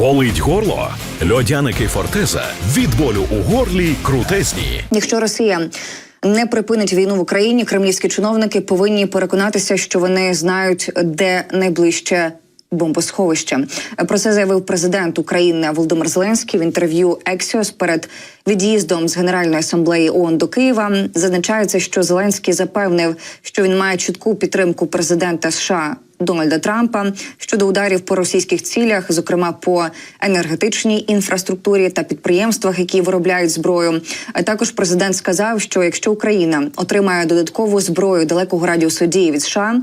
Болить горло? Льодяники Фортеза від болю у горлі крутезні. Якщо Росія не припинить війну в Україні, кремлівські чиновники повинні переконатися, що вони знають, де найближче. Бомбосховище про це заявив президент України Володимир Зеленський в інтерв'ю Ексіос перед від'їздом з Генеральної асамблеї ООН до Києва. Зазначається, що Зеленський запевнив, що він має чітку підтримку президента США Дональда Трампа щодо ударів по російських цілях, зокрема по енергетичній інфраструктурі та підприємствах, які виробляють зброю. А також президент сказав, що якщо Україна отримає додаткову зброю далекого радіусу дії від США.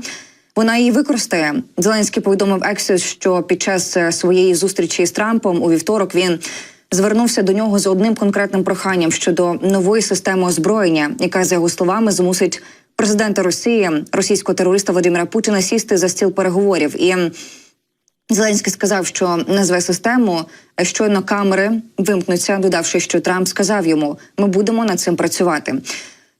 Вона її використає. Зеленський повідомив Ексіс, що під час е, своєї зустрічі з Трампом у вівторок він звернувся до нього з одним конкретним проханням щодо нової системи озброєння, яка за його словами змусить президента Росії, російського терориста Владимира Путіна, сісти за стіл переговорів. І Зеленський сказав, що назве систему е, щойно камери вимкнуться, додавши, що Трамп сказав йому: ми будемо над цим працювати.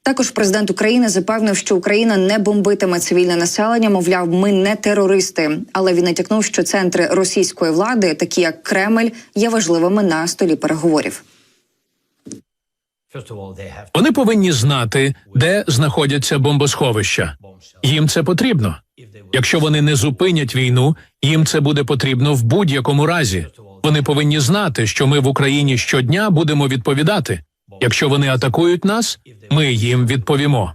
Також президент України запевнив, що Україна не бомбитиме цивільне населення. Мовляв, ми не терористи. Але він натякнув, що центри російської влади, такі як Кремль, є важливими на столі переговорів. Вони повинні знати, де знаходяться бомбосховища. Їм це потрібно. Якщо вони не зупинять війну, їм це буде потрібно в будь-якому разі. Вони повинні знати, що ми в Україні щодня будемо відповідати. Якщо вони атакують нас, ми їм відповімо.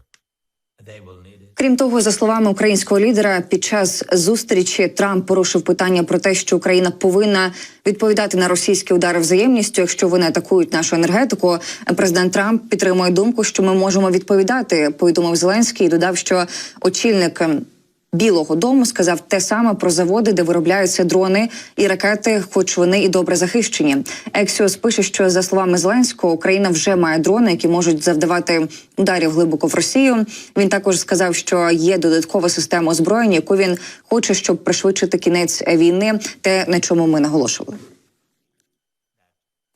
Крім того, за словами українського лідера, під час зустрічі Трамп порушив питання про те, що Україна повинна відповідати на російські удари взаємністю, якщо вони атакують нашу енергетику. Президент Трамп підтримує думку, що ми можемо відповідати. Повідомив Зеленський і додав, що очільник. Білого дому сказав те саме про заводи, де виробляються дрони і ракети, хоч вони і добре захищені. Ексіос пише, що за словами Зеленського, Україна вже має дрони, які можуть завдавати ударів глибоко в Росію. Він також сказав, що є додаткова система озброєння, яку він хоче, щоб пришвидшити кінець війни, те на чому ми наголошували.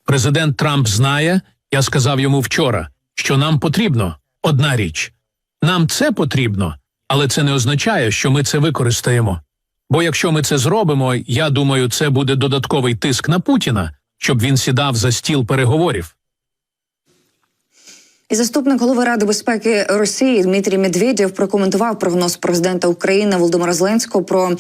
Президент Трамп знає, я сказав йому вчора, що нам потрібно одна річ. Нам це потрібно, але це не означає, що ми це використаємо. Бо якщо ми це зробимо, я думаю, це буде додатковий тиск на Путіна, щоб він сідав за стіл переговорів. І заступник голови Ради безпеки Росії Дмитрій Медведєв прокоментував прогноз президента України Володимира Зеленського про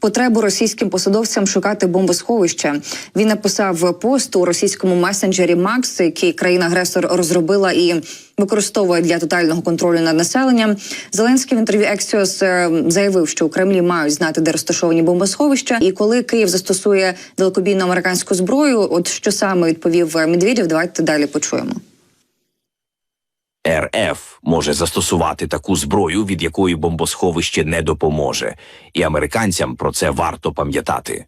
потребу російським посадовцям шукати бомбосховища. Він написав пост у російському месенджері Макс, який країна-агресор розробила і використовує для тотального контролю над населенням. Зеленський в інтерв'ю Ексіос заявив, що у Кремлі мають знати, де розташовані бомбосховища. І коли Київ застосує далекобійну американську зброю, от що саме відповів Медведєв, давайте далі почуємо. РФ може застосувати таку зброю, від якої бомбосховище не допоможе, і американцям про це варто пам'ятати.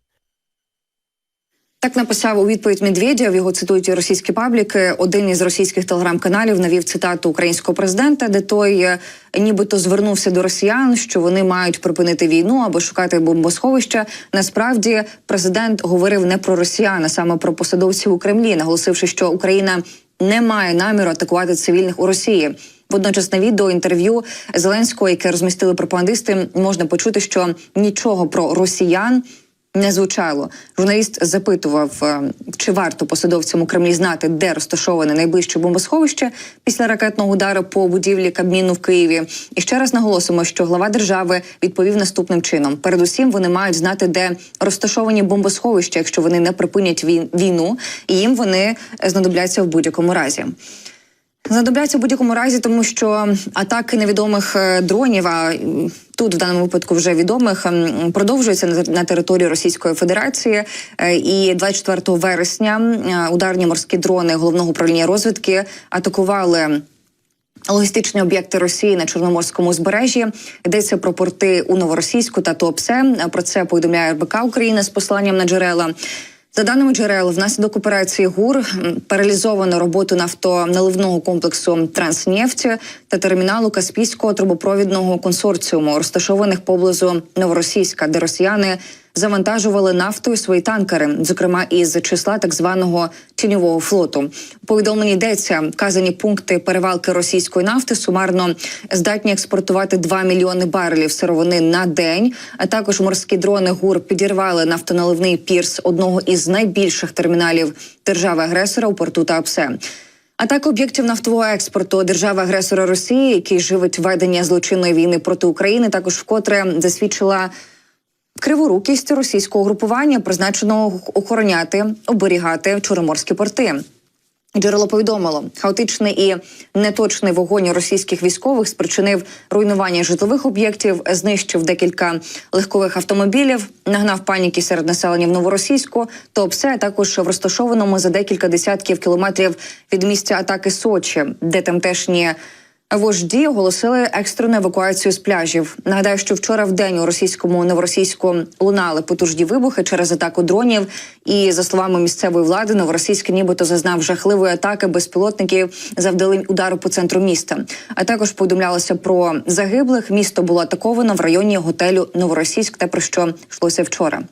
Так написав у відповідь Медведєв, Його цитують російські пабліки. Один із російських телеграм-каналів навів цитату українського президента, де той е, нібито звернувся до росіян, що вони мають припинити війну або шукати бомбосховища. Насправді президент говорив не про росіян, а саме про посадовців у Кремлі, наголосивши, що Україна не має наміру атакувати цивільних у Росії. Водночас на відео інтерв'ю Зеленського, яке розмістили пропагандисти, можна почути, що нічого про росіян не звучало. Журналіст запитував, е, чи варто посадовцям у Кремлі знати, де розташоване найближче бомбосховище після ракетного удару по будівлі Кабміну в Києві. І ще раз наголосимо, що глава держави відповів наступним чином: передусім, вони мають знати, де розташовані бомбосховища, якщо вони не припинять вій- війну, і їм вони знадобляться в будь-якому разі. Знадобляться в будь-якому разі, тому що атаки невідомих е, дронів, а тут в даному випадку вже відомих, продовжуються на, території Російської Федерації. Е, І 24 вересня е, ударні морські дрони головного управління розвідки атакували. Логістичні об'єкти Росії на Чорноморському узбережжі йдеться про порти у Новоросійську та Туапсе. Про це повідомляє РБК Україна з посланням на джерела. За даними джерел, внаслідок операції ГУР паралізовано роботу нафтоналивного комплексу Транснефті та терміналу Каспійського трубопровідного консорціуму, розташованих поблизу Новоросійська, де росіяни завантажували нафтою свої танкери, зокрема із числа так званого тіньового флоту. У повідомленні йдеться вказані пункти перевалки російської нафти сумарно здатні експортувати 2 мільйони барелів сировини на день. А також морські дрони ГУР підірвали нафтоналивний пірс одного із найбільших терміналів держави-агресора у порту Туапсе. Атака об'єктів нафтового експорту держави-агресора Росії, який живить ведення злочинної війни проти України, також вкотре засвідчила криворукість російського групування, призначеного охороняти, оберігати чорноморські порти. Джерело повідомило, хаотичний і неточний вогонь російських військових спричинив руйнування житлових об'єктів, знищив декілька легкових автомобілів, нагнав паніки серед населення в новоросійську. То все також в розташованому за декілька десятків кілометрів від місця атаки Сочі, де тамтешні Вожді оголосили екстрену евакуацію з пляжів. Нагадаю, що вчора в день у російському новоросійську лунали потужні вибухи через атаку дронів. І за словами місцевої влади, новоросійськ нібито зазнав жахливої атаки безпілотників завдали удару по центру міста. А також повідомлялося про загиблих. Місто було атаковано в районі готелю Новоросійськ, те про що йшлося вчора.